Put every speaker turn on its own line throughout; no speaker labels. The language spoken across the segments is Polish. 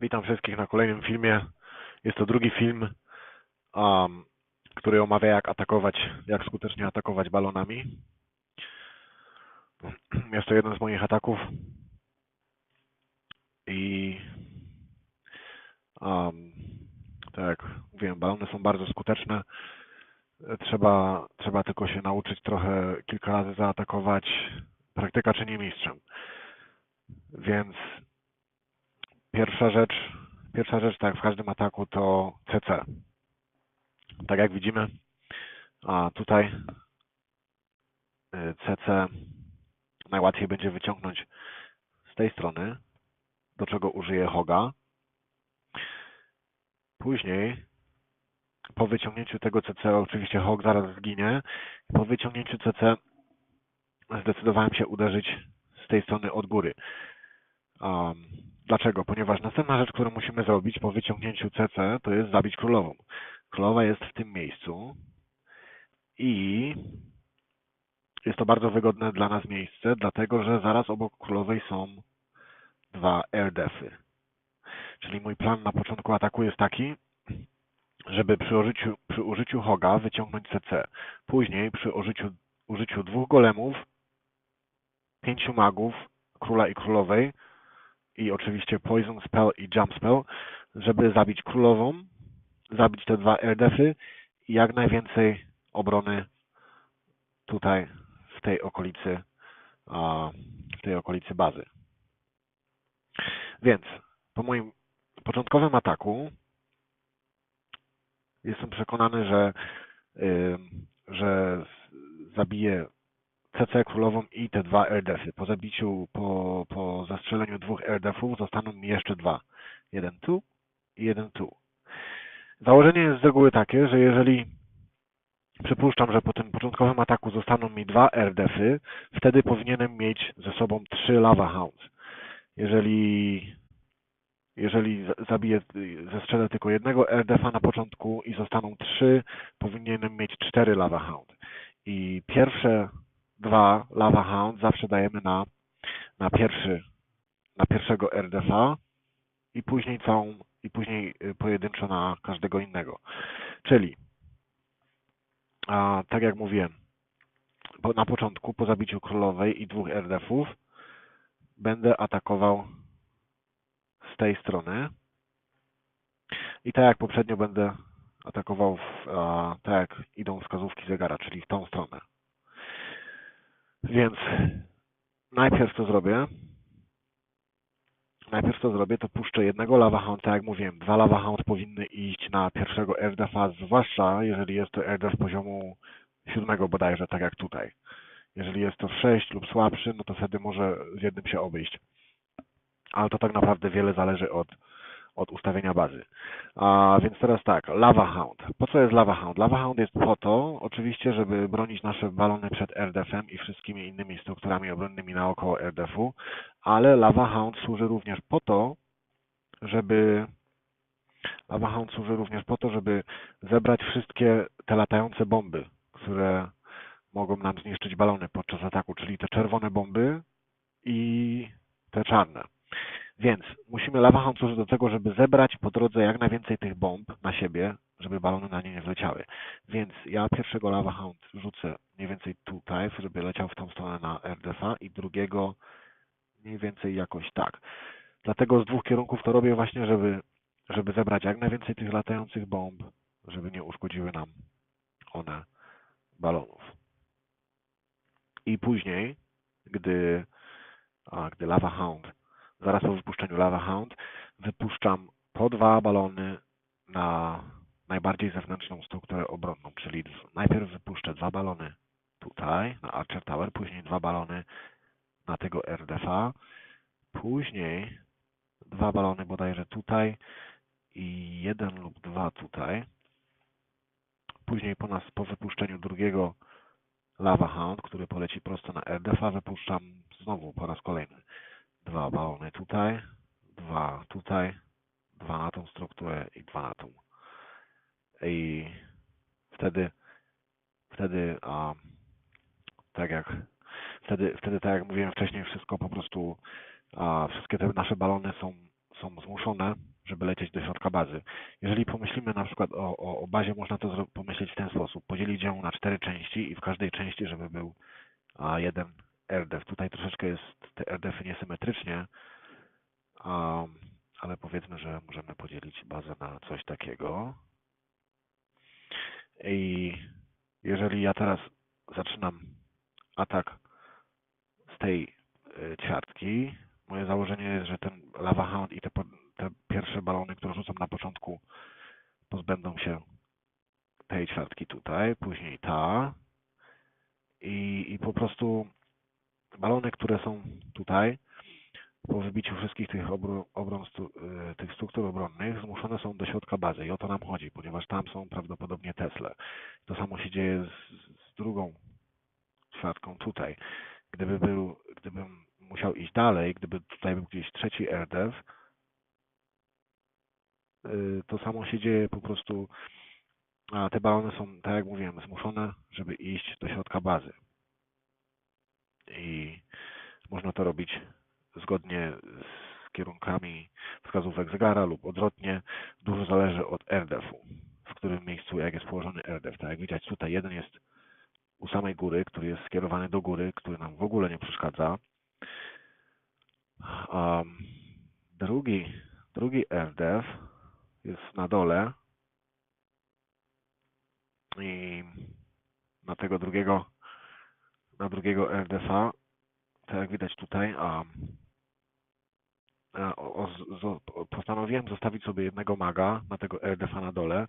Witam wszystkich na kolejnym filmie. Jest to drugi film, um, który omawia jak atakować, jak skutecznie atakować balonami. Jest to jeden z moich ataków. I um, tak jak mówiłem, balony są bardzo skuteczne. Trzeba, trzeba tylko się nauczyć trochę kilka razy zaatakować. Praktyka czyni mistrzem. Więc Pierwsza rzecz, pierwsza rzecz, tak, w każdym ataku to CC. Tak jak widzimy, a tutaj CC najłatwiej będzie wyciągnąć z tej strony, do czego użyję hoga. Później, po wyciągnięciu tego CC, oczywiście hog zaraz zginie, po wyciągnięciu CC zdecydowałem się uderzyć z tej strony od góry. Um, Dlaczego? Ponieważ następna rzecz, którą musimy zrobić po wyciągnięciu CC, to jest zabić królową. Królowa jest w tym miejscu i jest to bardzo wygodne dla nas miejsce, dlatego że zaraz obok królowej są dwa airdefy. Czyli mój plan na początku ataku jest taki, żeby przy użyciu, przy użyciu hoga wyciągnąć CC. Później przy użyciu, użyciu dwóch golemów, pięciu magów, króla i królowej, i oczywiście Poison Spell i Jump Spell, żeby zabić królową, zabić te dwa airdefy i jak najwięcej obrony tutaj w tej okolicy w tej okolicy bazy. Więc po moim początkowym ataku jestem przekonany, że, że zabiję CC królową i te dwa airdefy. Po zabiciu, po, po zastrzeleniu dwóch airdefów zostaną mi jeszcze dwa. Jeden tu i jeden tu. Założenie jest z reguły takie, że jeżeli przypuszczam, że po tym początkowym ataku zostaną mi dwa airdefy, wtedy powinienem mieć ze sobą trzy lava hounds. Jeżeli jeżeli zabiję, zestrzelę tylko jednego RDF-a na początku i zostaną trzy, powinienem mieć cztery lava hound. I pierwsze dwa Lava Hound zawsze dajemy na, na pierwszy, na pierwszego RDFA i później całą, i później y, pojedynczo na każdego innego. Czyli, a, tak jak mówiłem, bo na początku, po zabiciu królowej i dwóch RDF-ów, będę atakował z tej strony. I tak jak poprzednio będę atakował, w, a, tak jak idą wskazówki zegara, czyli w tą stronę. Więc najpierw to zrobię. Najpierw to zrobię, to puszczę jednego lava tak jak mówiłem. Dwa lava hound powinny iść na pierwszego airdefa, zwłaszcza jeżeli jest to airdef poziomu siódmego bodajże, tak jak tutaj. Jeżeli jest to 6 lub słabszy, no to wtedy może z jednym się obejść. Ale to tak naprawdę wiele zależy od, od ustawienia bazy. A więc teraz tak, Lava Hound. Po co jest Lava Hound? Lava Hound jest po to, oczywiście, żeby bronić nasze balony przed RDF-em i wszystkimi innymi strukturami obronnymi naokoło RDF-u, ale Lava Hound służy również po to, żeby Lava Hound służy również po to, żeby zebrać wszystkie te latające bomby, które mogą nam zniszczyć balony podczas ataku, czyli te czerwone bomby i te czarne. Więc musimy lawachą służyć do tego, żeby zebrać po drodze jak najwięcej tych bomb na siebie, żeby balony na nie nie wleciały. Więc ja pierwszego lava hound rzucę mniej więcej tutaj, żeby leciał w tą stronę na RDFA i drugiego mniej więcej jakoś tak. Dlatego z dwóch kierunków to robię właśnie, żeby, żeby zebrać jak najwięcej tych latających bomb, żeby nie uszkodziły nam one balonów. I później, gdy, a, gdy Lava Hound zaraz po wypuszczeniu Lava Hound wypuszczam po dwa balony na najbardziej zewnętrzną strukturę obronną, czyli najpierw wypuszczę dwa balony tutaj na Archer Tower, później dwa balony na tego RDFA, później dwa balony bodajże tutaj i jeden lub dwa tutaj. Później po nas po wypuszczeniu drugiego Lava Hound, który poleci prosto na RDFA, wypuszczam znowu po raz kolejny dwa balony tutaj, dwa tutaj, dwa na tą strukturę i dwa na tą. I wtedy, wtedy, a, tak jak, wtedy, wtedy, tak jak mówiłem wcześniej, wszystko po prostu, a, wszystkie te nasze balony są, są zmuszone, żeby lecieć do środka bazy. Jeżeli pomyślimy na przykład o, o, o bazie, można to pomyśleć w ten sposób. Podzielić ją na cztery części i w każdej części, żeby był a, jeden RDF. Tutaj troszeczkę jest te RDFy niesymetrycznie, a, ale powiedzmy, że możemy podzielić bazę na coś takiego. I jeżeli ja teraz zaczynam atak z tej y, ćwiartki, moje założenie jest, że ten Lava Hound i te, te pierwsze balony, które rzucam na początku, pozbędą się tej ćwiartki tutaj, później ta i, i po prostu balony, które są tutaj, po wybiciu wszystkich tych, stu, y, tych struktur obronnych zmuszone są do środka bazy i o to nam chodzi, ponieważ tam są prawdopodobnie Tesle. To samo się dzieje z, z drugą ćwiartką tutaj. Gdyby był, gdybym musiał iść dalej, gdyby tutaj był gdzieś trzeci RDF, y, to samo się dzieje po prostu, a te balony są, tak jak mówiłem, zmuszone, żeby iść do środka bazy. I można to robić zgodnie z kierunkami wskazówek zegara lub odwrotnie. Dużo zależy od RDF-u, w którym miejscu, jak jest położony RDF. Tak jak widać tutaj, jeden jest u samej góry, który jest skierowany do góry, który nam w ogóle nie przeszkadza. A drugi, drugi RDF jest na dole i na tego drugiego, na drugiego RDF-a, tak jak widać tutaj, a, a o, o, postanowiłem zostawić sobie jednego maga na tego RDF-a na dole,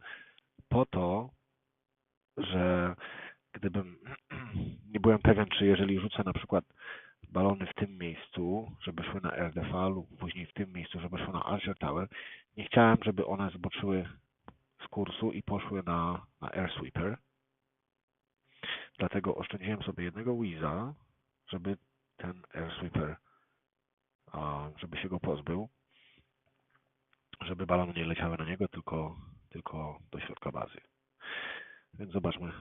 po to, że gdybym nie byłem pewien, czy jeżeli rzucę na przykład balony w tym miejscu, żeby szły na RDFA lub później w tym miejscu, żeby szły na Azure Tower, nie chciałem, żeby one zboczyły z kursu i poszły na, na Air Sweeper. Dlatego oszczędziłem sobie jednego Wiza, żeby ten Air Sweeper, żeby się go pozbył, żeby balony nie leciały na niego, tylko, tylko do środka bazy. Więc zobaczmy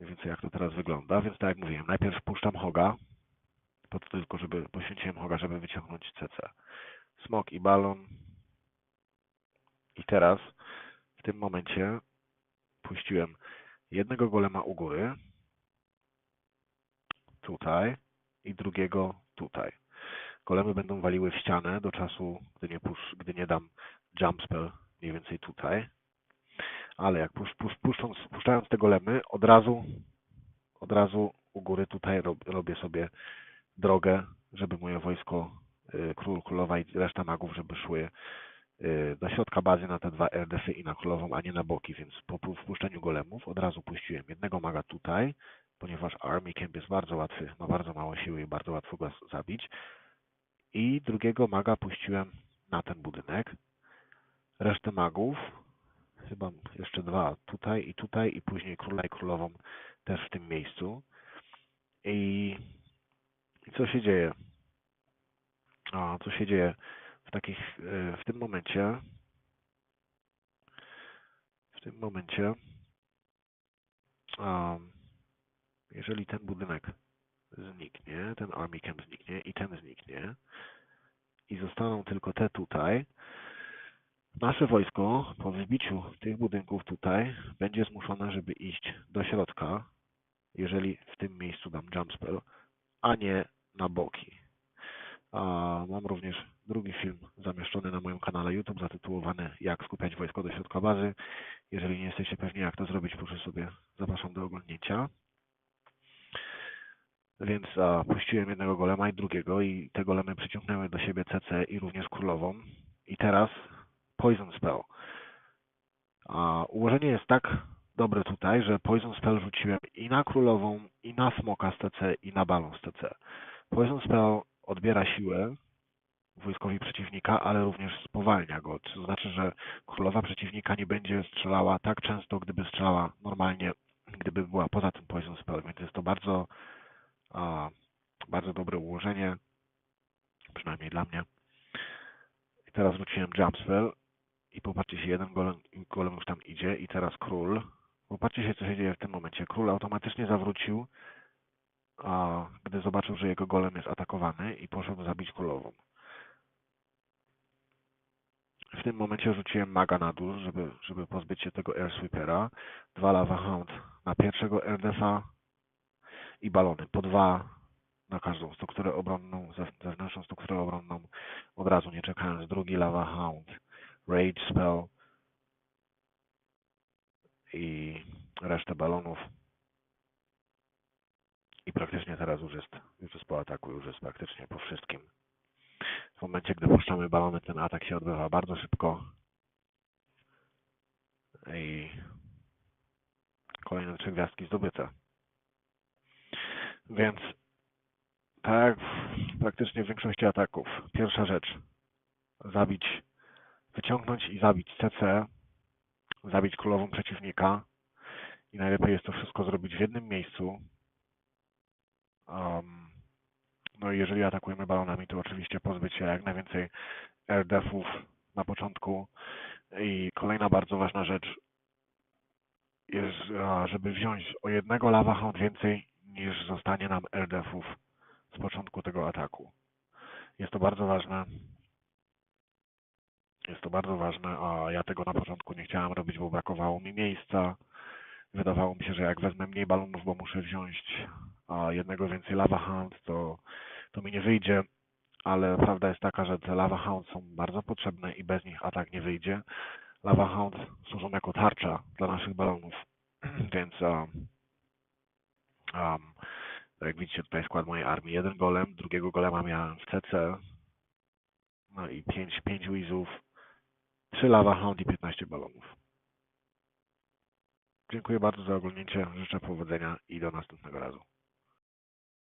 mniej więcej jak to teraz wygląda. Więc tak jak mówiłem, najpierw puszczam hoga, po to tylko, żeby poświęciłem hoga, żeby wyciągnąć CC. Smok i balon. I teraz w tym momencie puściłem jednego golema u góry, tutaj i drugiego tutaj. Golemy będą waliły w ścianę do czasu, gdy nie, pusz, gdy nie dam jump spell mniej więcej tutaj. Ale jak pusz, pusz, puszcząc, puszczając te golemy, od razu, od razu u góry tutaj rob, robię sobie drogę, żeby moje wojsko, y, król, królowa i reszta magów, żeby szły do środka bazy na te dwa RDF-y i na królową, a nie na boki, więc po pu- wpuszczeniu golemów od razu puściłem jednego maga tutaj, ponieważ Army Camp jest bardzo łatwy, ma bardzo mało siły i bardzo łatwo go zabić. I drugiego maga puściłem na ten budynek. Resztę magów, chyba jeszcze dwa tutaj i tutaj i później króla i królową też w tym miejscu. I, i co się dzieje? A, co się dzieje w takich, y, w tym momencie, w tym momencie, jeżeli ten budynek zniknie, ten Army Camp zniknie i ten zniknie i zostaną tylko te tutaj, nasze wojsko po wybiciu tych budynków tutaj będzie zmuszone, żeby iść do środka, jeżeli w tym miejscu dam jump spell, a nie na boki. A mam również drugi film zamieszczony na moim kanale YouTube zatytułowany Jak skupiać wojsko do środka bazy. Jeżeli nie jesteście pewni jak to zrobić, proszę sobie zapraszam do oglądnięcia. Więc a, puściłem jednego golema i drugiego i te golemy przyciągnęły do siebie CC i również królową. I teraz Poison Spell. A ułożenie jest tak dobre tutaj, że Poison Spell rzuciłem i na królową, i na smoka z TC, i na balon z TC. Poison Spell odbiera siłę wojskowi przeciwnika, ale również spowalnia go. To znaczy, że królowa przeciwnika nie będzie strzelała tak często, gdyby strzelała normalnie, gdyby była poza tym Poison Spell. Więc jest to bardzo, a, bardzo dobre ułożenie, przynajmniej dla mnie. I teraz rzuciłem Jump Spell i popatrzcie się, jeden golem, golem już tam idzie i teraz król. Popatrzcie się, co się dzieje w tym momencie. Król automatycznie zawrócił, gdy zobaczył, że jego golem jest atakowany i poszedł zabić królową. W tym momencie rzuciłem maga na dół, żeby, żeby pozbyć się tego air sweepera. Dwa lava hound na pierwszego RDFA i balony. Po dwa na każdą strukturę obronną, zew- zewnętrzną strukturę obronną. Od razu nie czekając. Drugi lava hound. Rage spell. I resztę balonów. I praktycznie teraz już jest, już jest po ataku, już jest praktycznie po wszystkim. W momencie, gdy puszczamy balony, ten atak się odbywa bardzo szybko. I kolejne trzy gwiazdki zdobyte. Więc tak, praktycznie w większości ataków. Pierwsza rzecz. Zabić, wyciągnąć i zabić CC. Zabić królową przeciwnika. I najlepiej jest to wszystko zrobić w jednym miejscu. Um, no i jeżeli atakujemy balonami, to oczywiście pozbyć się jak najwięcej air defów na początku. I kolejna bardzo ważna rzecz jest, a, żeby wziąć o jednego lava hound więcej niż zostanie nam air defów z początku tego ataku. Jest to bardzo ważne. Jest to bardzo ważne, a ja tego na początku nie chciałem robić, bo brakowało mi miejsca. Wydawało mi się, że jak wezmę mniej balonów, bo muszę wziąć a jednego więcej lava hound, to, to mi nie wyjdzie. Ale prawda jest taka, że te lava hound są bardzo potrzebne i bez nich atak nie wyjdzie. Lava hound służą jako tarcza dla naszych balonów, więc um, um, jak widzicie tutaj skład mojej armii. Jeden golem, drugiego golema miałem w CC, no i 5, 5 wizów, 3 lava hound i 15 balonów. Dziękuję bardzo za oglądnięcie, życzę powodzenia i do następnego razu.